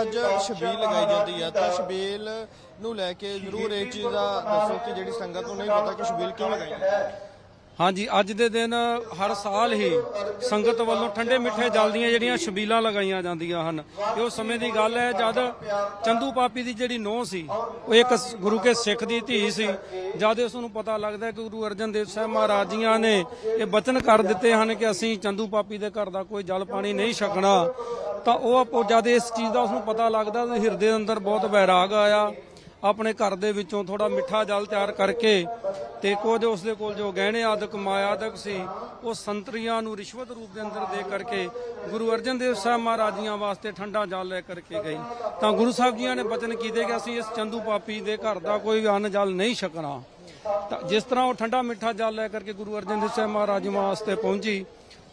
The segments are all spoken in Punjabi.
ਅੱਜ ਸ਼ਬੀਲ ਲਗਾਈ ਜਾਂਦੀ ਹੈ ਤਾਂ ਛਬੀਲ ਨੂੰ ਲੈ ਕੇ ਜ਼ਰੂਰ ਇਹ ਚੀਜ਼ ਦਾ ਦੱਸੋ ਕਿ ਜਿਹੜੀ ਸੰਗਤ ਨੂੰ ਨਹੀਂ ਪਤਾ ਕਿ ਸ਼ਬੀਲ ਕਿਉਂ ਲਗਾਈ ਜਾਂਦੀ ਹੈ ਹਾਂਜੀ, ਅੱਜ ਦੇ ਦਿਨ ਹਰ ਸਾਲ ਹੀ ਸੰਗਤ ਵੱਲੋਂ ਠੰਡੇ ਮਿੱਠੇ ਜਲ ਦੀਆਂ ਜਿਹੜੀਆਂ ਛਬੀਲਾਂ ਲਗਾਈਆਂ ਜਾਂਦੀਆਂ ਹਨ। ਇਹ ਉਸ ਸਮੇਂ ਦੀ ਗੱਲ ਹੈ ਜਦ ਚੰਦੂ ਪਾਪੀ ਦੀ ਜਿਹੜੀ ਨੋਹ ਸੀ, ਉਹ ਇੱਕ ਗੁਰੂ ਕੇ ਸਿੱਖ ਦੀ ਧੀ ਸੀ। ਜਦ ਉਸ ਨੂੰ ਪਤਾ ਲੱਗਦਾ ਕਿ ਗੁਰੂ ਅਰਜਨ ਦੇਵ ਸਾਹਿਬ ਮਹਾਰਾਜ ਜੀਆਂ ਨੇ ਇਹ ਬਚਨ ਕਰ ਦਿੱਤੇ ਹਨ ਕਿ ਅਸੀਂ ਚੰਦੂ ਪਾਪੀ ਦੇ ਘਰ ਦਾ ਕੋਈ ਜਲ ਪਾਣੀ ਨਹੀਂ ਛਕਣਾ, ਤਾਂ ਉਹ ਆਪੋ, ਜਦ ਇਸ ਚੀਜ਼ ਦਾ ਉਸ ਨੂੰ ਪਤਾ ਲੱਗਦਾ ਤਾਂ ਹਿਰਦੇ ਅੰਦਰ ਬਹੁਤ ਵੈਰਾਗ ਆਇਆ। ਆਪਣੇ ਘਰ ਦੇ ਵਿੱਚੋਂ ਥੋੜਾ ਮਿੱਠਾ ਜਲ ਤਿਆਰ ਕਰਕੇ ਤੇ ਕੁਝ ਉਸ ਦੇ ਕੋਲ ਜੋ ਗਹਿਣੇ ਆਦਿਕ, ਮਾਇਆ ਆਦਿਕ ਸੀ, ਉਹ ਸੰਤਰੀਆਂ ਨੂੰ ਰਿਸ਼ਵਤ ਰੂਪ ਦੇ ਅੰਦਰ ਦੇ ਕਰਕੇ ਗੁਰੂ ਅਰਜਨ ਦੇਵ ਸਾਹਿਬ ਮਹਾਰਾਜੀਆਂ ਵਾਸਤੇ ਠੰਡਾ ਜਲ ਲੈ ਕਰਕੇ ਗਈ। ਤਾਂ ਗੁਰੂ ਸਾਹਿਬ ਜੀਆਂ ਨੇ ਬਚਨ ਕੀਤੇ ਕਿ ਅਸੀਂ ਇਸ ਚੰਦੂ ਪਾਪੀ ਦੇ ਘਰ ਦਾ ਕੋਈ ਅੰਨ ਜਲ ਨਹੀਂ ਛਕਣਾ। ਤਾਂ ਜਿਸ ਤਰ੍ਹਾਂ ਉਹ ਠੰਡਾ ਮਿੱਠਾ ਜਲ ਲੈ ਕਰਕੇ ਗੁਰੂ ਅਰਜਨ ਦੇਵ ਸਾਹਿਬ ਮਹਾਰਾਜ ਜੀ ਵਾਸਤੇ ਪਹੁੰਚੀ,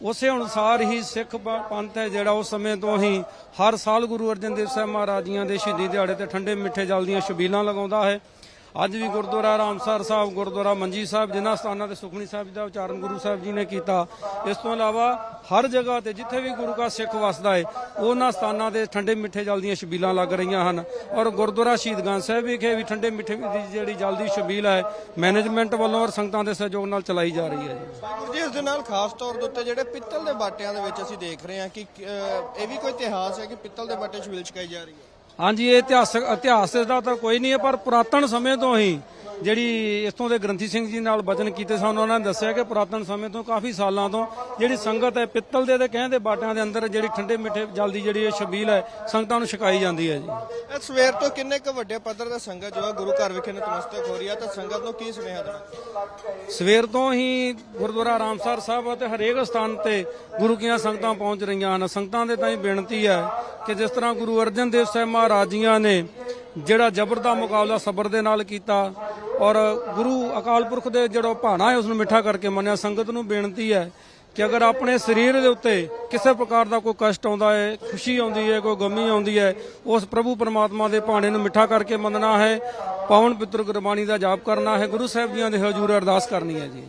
ਉਸੇ ਅਨੁਸਾਰ ਹੀ ਸਿੱਖ ਪੰਥ ਹੈ ਜਿਹੜਾ ਉਸ ਸਮੇਂ ਤੋਂ ਹੀ ਹਰ ਸਾਲ ਗੁਰੂ ਅਰਜਨ ਦੇਵ ਸਾਹਿਬ ਮਹਾਰਾਜ ਜੀਆਂ ਦੇ ਸ਼ਹੀਦੀ ਦਿਹਾੜੇ ਤੇ ਠੰਡੇ ਮਿੱਠੇ ਜਲ ਦੀਆਂ ਛਬੀਲਾਂ ਲਗਾਉਂਦਾ ਹੈ। ਅੱਜ ਵੀ ਗੁਰਦੁਆਰਾ ਰਾਮਸਰ ਸਾਹਿਬ, ਗੁਰਦੁਆਰਾ ਮੰਜੀ ਸਾਹਿਬ, ਜਿਨ੍ਹਾਂ ਸਥਾਨਾਂ ਤੇ ਸੁਖਮਨੀ ਸਾਹਿਬ ਜੀ ਦਾ ਉਚਾਰਨ ਗੁਰੂ ਸਾਹਿਬ ਜੀ ਨੇ ਕੀਤਾ, ਇਸ ਤੋਂ ਇਲਾਵਾ ਹਰ ਜਗ੍ਹਾ ਤੇ ਜਿੱਥੇ ਵੀ ਗੁਰੂ ਕਾ ਸਿੱਖ ਵਸਦਾ ਹੈ ਉਹਨਾਂ ਸਥਾਨਾਂ ਤੇ ਠੰਡੇ ਮਿੱਠੇ ਜਲ ਦੀਆਂ ਛਬੀਲਾਂ ਲੱਗ ਰਹੀਆਂ ਹਨ। ਔਰ ਗੁਰਦੁਆਰਾ ਸ਼ਹੀਦਗੰਜ ਸਾਹਿਬ ਵਿਖੇ ਵੀ ਠੰਡੇ ਮਿੱਠੇ ਦੀ ਜਿਹੜੀ ਜਲਦੀ ਛਬੀਲ ਹੈ, ਮੈਨੇਜਮੈਂਟ ਵੱਲੋਂ ਔਰ ਸੰਗਤਾਂ ਦੇ ਸਹਿਯੋਗ ਨਾਲ ਚਲਾਈ ਜਾ ਰਹੀ ਹੈ ਜੀ। ਗੁਰੂ ਜੀ, ਇਸ ਦੇ ਨਾਲ ਖਾਸ ਤੌਰ ਦੇ ਉੱਤੇ ਜਿਹੜੇ ਪਿੱਤਲ ਦੇ ਬਾਟਿਆਂ ਦੇ ਵਿੱਚ ਅਸੀਂ ਦੇਖ ਰਹੇ ਹਾਂ ਕਿ ਇਹ ਵੀ ਕੋਈ ਇਤਿਹਾਸ ਹੈ ਕਿ ਪਿੱਤਲ ਦੇ ਬਾਟੇ ਛਬੀਲ ਛਕਾਈ ਜਾ ਰਹੀ ਹੈ। ਹਾਂਜੀ ਇਹ ਇਤਿਹਾਸਕ ਇਤਿਹਾਸ ਦਾ ਤਾਂ ਕੋਈ ਨਹੀਂ ਹੈ ਪਰ ਪੁਰਾਤਨ ਸਮੇਂ ਤੋਂ ਹੀ ਜਿਹੜੀ ਇਥੋਂ ਦੇ ਗ੍ਰੰਥੀ ਸਿੰਘ ਜੀ ਨਾਲ ਬਚਨ ਕੀਤੇ ਸਨ ਉਹਨਾਂ ਨੇ ਦੱਸਿਆ ਕਿ ਪੁਰਾਤਨ ਸਮੇਂ ਤੋਂ ਕਾਫੀ ਸਾਲਾਂ ਤੋਂ ਜਿਹੜੀ ਸੰਗਤ ਹੈ ਪਿੱਤਲ ਦੇ ਤੇ ਕਹਿੰਦੇ ਬਾਟਿਆਂ ਦੇ ਅੰਦਰ ਜਿਹੜੀ ਠੰਡੇ ਮਿੱਠੇ ਜਲ ਦੀ ਜਿਹੜੀ ਇਹ ਛਬੀਲ ਹੈ ਸੰਗਤਾਂ ਨੂੰ ਛਕਾਈ ਜਾਂਦੀ ਹੈ ਜੀ। ਇਹ ਸਵੇਰ ਤੋਂ ਕਿੰਨੇ ਕੁ ਵੱਡੇ ਪੱਧਰ ਦਾ ਸੰਗਤ ਜੋ ਹੈ ਗੁਰੂ ਘਰ ਵਿਖੇ ਨਤਮਸਤਕ ਹੋ ਰਹੀ ਹੈ ਤਾਂ ਸੰਗਤ ਨੂੰ ਕੀ ਸੁਨੇਹਾ ਦੇਣਾ? ਸਵੇਰ ਤੋਂ ਹੀ ਗੁਰਦੁਆਰਾ ਰਾਮਸਰ ਸਾਹਿਬ ਅਤੇ ਹਰੇਕ ਸਥਾਨ ਤੇ ਗੁਰੂ ਕੀਆਂ ਸੰਗਤਾਂ ਪਹੁੰਚ ਰਹੀਆਂ ਹਨ। ਸੰਗਤਾਂ ਦੇ ਤਾਂ ਬੇਨਤੀ ਹੈ ਕਿ ਜਿਸ ਤਰ੍ਹਾਂ ਗੁਰੂ ਅਰਜਨ ਦੇਵ ਸਾਹਿਬ ਮਹਾਰਾਜ ਜੀਆਂ ਨੇ ਜਿਹੜਾ ਜ਼ਬਰ ਦਾ ਮੁਕਾਬਲਾ ਸਬਰ ਦੇ ਨਾਲ ਕੀਤਾ ਔਰ ਗੁਰੂ ਅਕਾਲ ਪੁਰਖ ਦੇ ਜਿਹੜਾ ਭਾਣਾ ਹੈ ਉਸ ਨੂੰ ਮਿੱਠਾ ਕਰਕੇ ਮੰਨਿਆ। ਸੰਗਤ ਨੂੰ ਬੇਨਤੀ ਹੈ ਕਿ ਅਗਰ ਆਪਣੇ ਸਰੀਰ ਦੇ ਉੱਤੇ ਕਿਸੇ ਪ੍ਰਕਾਰ ਦਾ ਕੋਈ ਕਸ਼ਟ ਆਉਂਦਾ ਹੈ, ਖੁਸ਼ੀ ਆਉਂਦੀ ਹੈ, ਕੋਈ ਗਮੀ ਆਉਂਦੀ ਹੈ, ਉਸ ਪ੍ਰਭੂ ਪਰਮਾਤਮਾ ਦੇ ਭਾਣੇ ਨੂੰ ਮਿੱਠਾ ਕਰਕੇ ਮੰਨਣਾ ਹੈ। ਪਾਵਨ ਪਿੱਤਰ ਗੁਰਬਾਣੀ ਦਾ ਜਾਪ ਕਰਨਾ ਹੈ। ਗੁਰੂ ਸਾਹਿਬ ਜੀਆਂ ਦੇ ਹਜ਼ੂਰ ਅਰਦਾਸ ਕਰਨੀ ਹੈ ਜੀ।